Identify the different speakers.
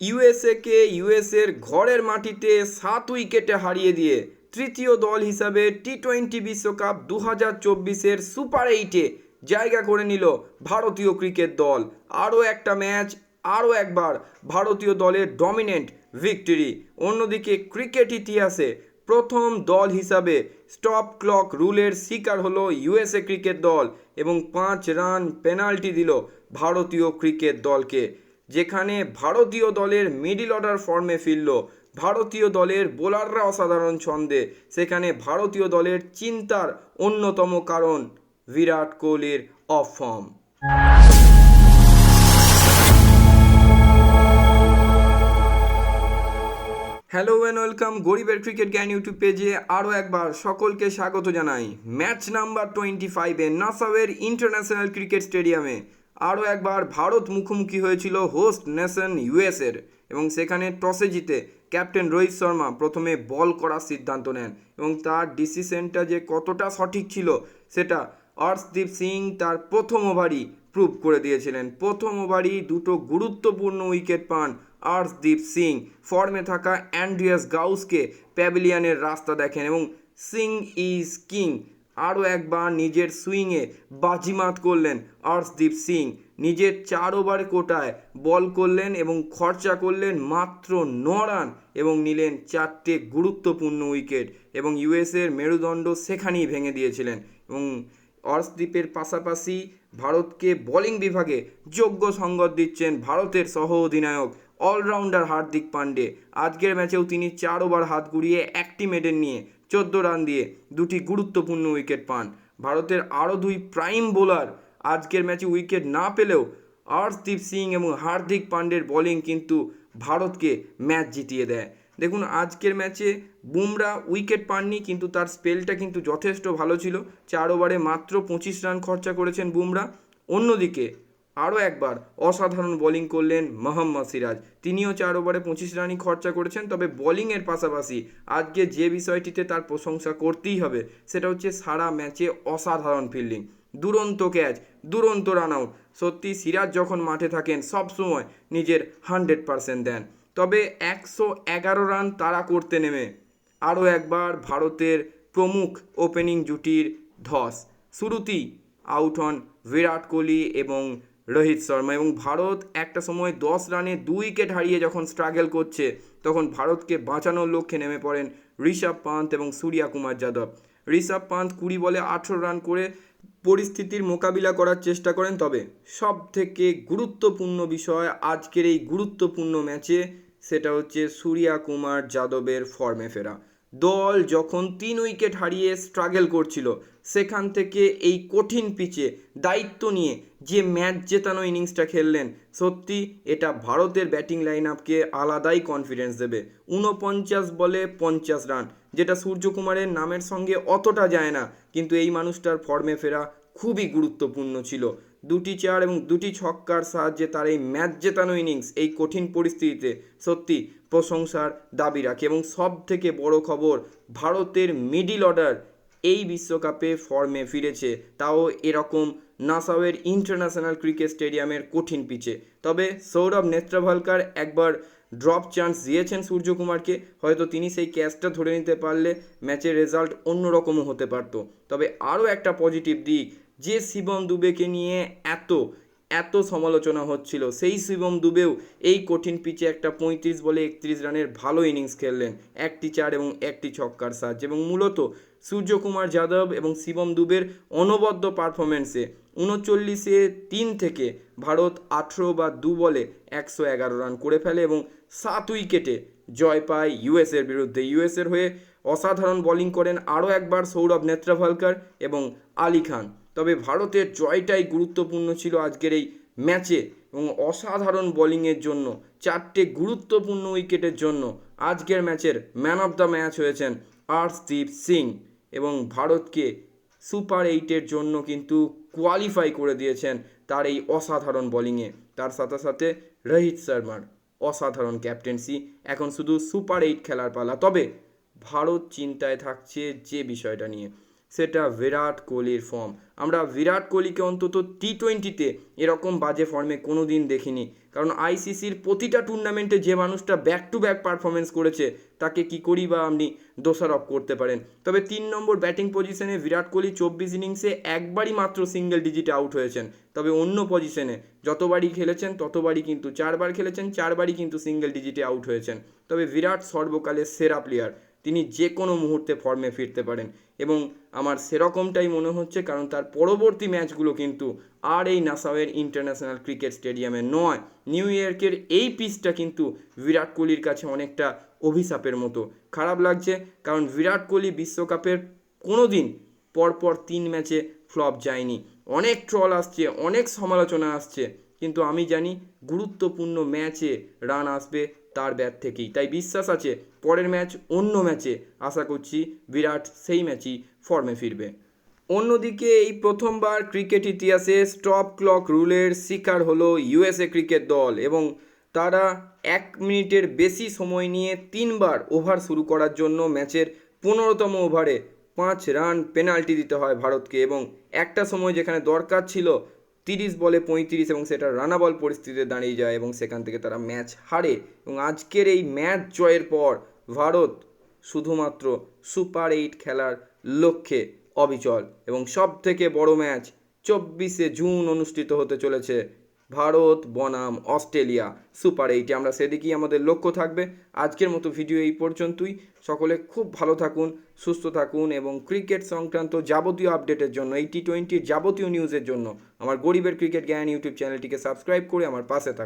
Speaker 1: ইউএসএকে ইউএসএর ঘরের মাটিতে সাত উইকেটে হারিয়ে দিয়ে তৃতীয় দল হিসাবে টি টোয়েন্টি বিশ্বকাপ দু হাজার চব্বিশের সুপার এইটে জায়গা করে নিল ভারতীয় ক্রিকেট দল। আরও একটা ম্যাচ, আরও একবার ভারতীয় দলের ডমিনেন্ট ভিক্টরি অন্যদিকে ক্রিকেট ইতিহাসে প্রথম দল হিসাবে স্টপ ক্লক রুলের শিকার হলো ইউএসএ ক্রিকেট দল এবং পাঁচ রান পেনাল্টি দিল ভারতীয় ক্রিকেট দলকে। যেখানে ভারতীয় দলের মিডিল অর্ডার ফর্মে ফিরল। ভারতীয় দলের বোলাররা অসাধারণ ছন্দে। সেখানে ভারতীয় দলের চিন্তার অন্যতম কারণ বিরাট কোহলির off form. Hello and welcome গরিবের ক্রিকেট জ্ঞান ইউটিউব পেজে আরও একবার সকলকে স্বাগত জানাই। ম্যাচ নাম্বার টোয়েন্টি ফাইভে নাসাওয়ের ইন্টারন্যাশনাল ক্রিকেট স্টেডিয়ামে আরও একবার ভারত মুখোমুখি হয়েছিল হোস্ট নেশন ইউএসের এবং সেখানে টসে জিতে ক্যাপ্টেন রোহিত শর্মা প্রথমে বল করার সিদ্ধান্ত নেন এবং তার ডিসিশনটা যে কতটা সঠিক ছিল সেটা অর্শদীপ সিং তার প্রথম ওভারই প্রুভ করে দিয়েছিলেন। প্রথম ওভারই দুটো গুরুত্বপূর্ণ উইকেট পান আর্শদীপ সিং। ফর্মে থাকা অ্যান্ড্রিয়াস গাউসকে প্যাভিলিয়ানের রাস্তা দেখেন এবং সিং ইজ কিং। আরও একবার নিজের সুইংয়ে বাজিমাত করলেন অর্শদীপ সিং। নিজের চার ওভার কোটায় বল করলেন এবং খরচা করলেন মাত্র ন রান এবং নিলেন চারটে গুরুত্বপূর্ণ উইকেট এবং ইউএসের মেরুদণ্ড সেখানেই ভেঙে দিয়েছিলেন এবং অর্শদীপের পাশাপাশি ভারতকে বোলিং বিভাগে যোগ্য সঙ্গত দিচ্ছেন ভারতের সহ অধিনায়ক অলরাউন্ডার হার্দিক পান্ডে। আজকের ম্যাচেও তিনি চার ওভার হাত ঘুরিয়ে একটি মেডেন নিয়ে চোদ্দ রান দিয়ে দুটি গুরুত্বপূর্ণ উইকেট পান। ভারতের আরও দুই প্রাইম বোলার আজকের ম্যাচে উইকেট না পেলেও অর্শদীপ সিং এবং হার্দিক পান্ডের বোলিং কিন্তু ভারতকে ম্যাচ জিতিয়ে দেয়। দেখুন, আজকের ম্যাচে বুমরা উইকেট পাননি, কিন্তু তার স্পেলটা কিন্তু যথেষ্ট ভালো ছিল। চার ওভারে মাত্র পঁচিশ রান খরচা করেছেন বুমরা। অন্যদিকে আরও একবার, অসাধারণ বোলিং করলেন মোহাম্মদ সিরাজ। তিনিও চার ওভারে পঁচিশ রানই খরচা করেছেন, তবে বোলিংয়ের পাশাপাশি আজকে যে বিষয়টিতে তার প্রশংসা করতেই হবে, সেটা হচ্ছে সারা ম্যাচে অসাধারণ ফিল্ডিং দুরন্ত ক্যাচ দুরন্ত রান আউট সত্যি সিরাজ যখন মাঠে থাকেন সবসময় নিজের হান্ড্রেড পারসেন্ট দেন। তবে একশো এগারো রান তারা করতে নেমে। আরও একবার ভারতের প্রমুখ ওপেনিং জুটির ধস। শুরুতেই আউট হন বিরাট কোহলি এবং রোহিত শর্মা এবং ভারত একটা সময় দশ রানে দুই উইকেট হারিয়ে যখন স্ট্রাগল করছে, তখন ভারতকে বাঁচানোর লক্ষ্যে নেমে পড়েন ঋষভ পান্ত এবং সূর্যা কুমার যাদব। ঋষভ পান্ত কুড়ি বলে আঠেরো রান করে পরিস্থিতির মোকাবিলা করার চেষ্টা করেন, তবে সব থেকে গুরুত্বপূর্ণ বিষয় আজকের এই গুরুত্বপূর্ণ ম্যাচে সেটা হচ্ছে সূর্যা কুমার যাদবের ফর্মে ফেরা। দল যখন তিন উইকেট হারিয়ে স্ট্রাগল করছিল, সেখান থেকে এই কঠিন পিচে দায়িত্ব নিয়ে যে ম্যাচ জেতানো ইনিংসটা খেললেন, সত্যি এটা ভারতের ব্যাটিং লাইন আপকে আলাদাই কনফিডেন্স দেবে। ঊনপঞ্চাশ বলে পঞ্চাশ রান যেটা সূর্যকুমারের নামের সঙ্গে অতটা যায় না, কিন্তু এই মানুষটার ফর্মে ফেরা খুবই গুরুত্বপূর্ণ ছিল। দুটি চার এবং দুটি ছক্কার সাহায্যে তার এই ম্যাচ জেতানো ইনিংস, এই কঠিন পরিস্থিতিতে সত্যি প্রশংসার দাবি রাখে। এবং সব থেকে বড় খবর, ভারতের মিডিল অর্ডার এই বিশ্বকাপে ফর্মে ফিরেছে। তাও এরকম নাসাওয়ের ইন্টারন্যাশনাল ক্রিকেট স্টেডিয়ামের কঠিন পিচে। তবে সৌরভ নেত্রাভালকার একবার ড্রপ চান্স দিয়েছেন সূর্যকুমারকে। হয়তো তিনি সেই ক্যাচটা ধরে নিতে পারলে ম্যাচের রেজাল্ট অন্যরকমও হতে পারতো। তবে আরও একটা পজিটিভ দিক যে শিবম দুবেকে নিয়ে এত এত সমালোচনা হচ্ছিল, সেই শিবম দুবেও এই কঠিন পিচে একটা পঁয়ত্রিশ বলে একত্রিশ রানের ভালো ইনিংস খেললেন। একটি চার এবং একটি ছক্কার সাহায্যে এবং মূলত সূর্যকুমার যাদব এবং শিবম দুবের অনবদ্য পারফরমেন্সে উনচল্লিশে তিন থেকে ভারত আঠেরো বা দু বলে একশো এগারো রান করে ফেলে এবং সাত উইকেটে জয় পায় ইউএসের বিরুদ্ধে। ইউএসের হয়ে অসাধারণ বোলিং করেন আরও একবার সৌরভ নেত্রাভালকার এবং আলী খান। তবে ভারতের জয়টাই গুরুত্বপূর্ণ ছিল আজকের এই ম্যাচে এবং অসাধারণ বোলিংয়ের জন্য, চারটে গুরুত্বপূর্ণ উইকেটের জন্য আজকের ম্যাচের ম্যান অফ দ্য ম্যাচ হয়েছেন আর্শদীপ সিং এবং ভারতকে সুপার এইটের জন্য কিন্তু কোয়ালিফাই করে দিয়েছেন তার এই অসাধারণ বোলিংয়ে। তার সাথে সাথে রোহিত শর্মার অসাধারণ ক্যাপ্টেন্সি, এখন শুধু সুপার এইট খেলার পালা। তবে ভারত চিন্তায় থাকছে যে বিষয়টা নিয়ে। সেটা বিরাট কোহলির ফর্ম আমরা বিরাট কোহলিকে অন্তত টি টোয়েন্টিতে এরকম বাজে ফর্মে কোনো দিন দেখিনি। কারণ আইসিসির প্রতিটা টুর্নামেন্টে যে মানুষটা ব্যাক টু ব্যাক পারফরমেন্স করেছে, তাকে কি করি বা আপনি দোষারোপ করতে পারেন। তবে তিন নম্বর ব্যাটিং পজিশনে বিরাট কোহলি চব্বিশ ইনিংসে একবারই মাত্র সিঙ্গেল ডিজিটে আউট হয়েছেন। তবে অন্য পজিশনে যতবারই খেলেছেন, ততবারই কিন্তু চারবার খেলেছেন, চারবারই কিন্তু সিঙ্গেল ডিজিটে আউট হয়েছেন। তবে বিরাট সর্বকালের সেরা প্লেয়ার তিনি যে কোনো মুহূর্তে ফর্মে ফিরতে পারেন। এবং আমার সেরকমটাই মনে হচ্ছে কারণ তার পরবর্তী ম্যাচগুলো কিন্তু আর এই নাসাওয়ের ইন্টারন্যাশনাল ক্রিকেট স্টেডিয়ামে নয়। নিউ ইয়র্কের এই পিচটা কিন্তু বিরাট কোহলির কাছে অনেকটা অভিশাপের মতো। খারাপ লাগছে কারণ বিরাট কোহলি বিশ্বকাপের কোনো দিন পরপর তিন ম্যাচে ফ্লপ যায়নি। অনেক ট্রল আসছে, অনেক সমালোচনা আসছে। কিন্তু আমি জানি গুরুত্বপূর্ণ ম্যাচে রান আসবে তার ব্যাট থেকেই। তাই বিশ্বাস আছে, পরের ম্যাচ অন্য ম্যাচে। আশা করছি বিরাট সেই ম্যাচই ফর্মে ফিরবে। অন্যদিকে এই প্রথমবার ক্রিকেট ইতিহাসে স্টপ ক্লক রুলের শিকার হলো ইউএসএ ক্রিকেট দল এবং তারা এক মিনিটের বেশি সময় নিয়ে তিনবার ওভার শুরু করার জন্য ম্যাচের পনেরোতম ওভারে পাঁচ রান পেনাল্টি দিতে হয় ভারতকে এবং একটা সময় যেখানে দরকার ছিল তিরিশ বলে পঁয়ত্রিশ এবং সেটা রানাবল পরিস্থিতিতে দাঁড়িয়ে যায় এবং সেখান থেকে তারা ম্যাচ হারে। এবং আজকের এই ম্যাচ জয়ের পর ভারত শুধুমাত্র সুপার এইট খেলার লক্ষ্যে অবিচল। এবং সব থেকে বড় ম্যাচ চব্বিশে জুন অনুষ্ঠিত হতে চলেছে ভারত, বনাম, অস্ট্রেলিয়া, সুপার এইটে। আমরা সেদিকেই আমাদের লক্ষ্য থাকবে। আজকের মতো ভিডিও এই পর্যন্তই। সকলে খুব ভালো থাকুন, সুস্থ থাকুন এবং ক্রিকেট সংক্রান্ত যাবতীয় আপডেটের জন্য, এই টি টোয়েন্টির যাবতীয় নিউজের জন্য আমার গরিবের ক্রিকেট জ্ঞান ইউটিউব চ্যানেলটিকে সাবস্ক্রাইব করে আমার পাশে থাকুন।